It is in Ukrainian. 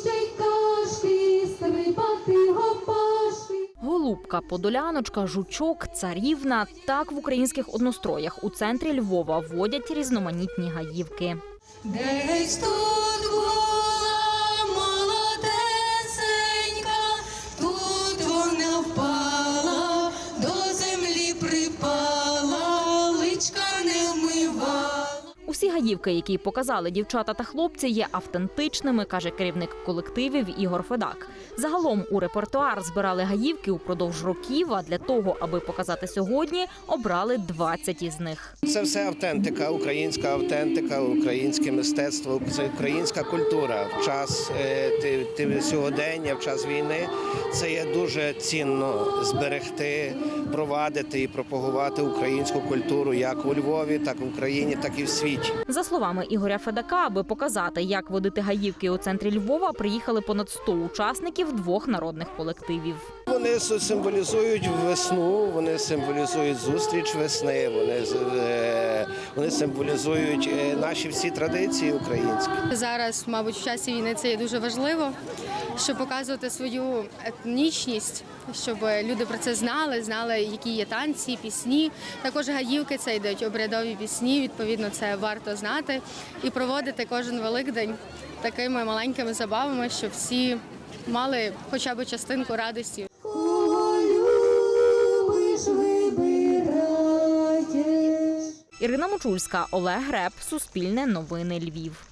ще й кашки, стрибати гопашки. Голубка, подоляночка, жучок, царівна. Так в українських одностроях у центрі Львова водять різноманітні гаївки. Десь тут Усі гаївки, які показали дівчата та хлопці, є автентичними, каже керівник колективів Ігор Федак. Загалом у репертуар збирали гаївки упродовж років. А для того, аби показати сьогодні, обрали 20 із них. Це все автентика, українська автентика, українське мистецтво, це українська культура. В час е, ти- ти- сьогодення, в час війни це є дуже цінно зберегти, провадити і пропагувати українську культуру як у Львові, так в Україні, так і в світі. За словами Ігоря Федака, аби показати, як водити гаївки у центрі Львова, приїхали понад 100 учасників двох народних колективів. Вони символізують весну, вони символізують зустріч весни, вони, з- е, вони символізують е, наші всі традиції українські. Зараз, мабуть, в часі війни це є дуже важливо, щоб показувати свою етнічність, щоб люди про це знали, знали, які є танці, пісні. Також гаївки це йдуть обрядові пісні. Відповідно, це варто знати і проводити кожен великдень такими маленькими забавами, щоб всі мали хоча б частинку радості. Ірина Мочульська, Олег Греб, Суспільне новини Львів.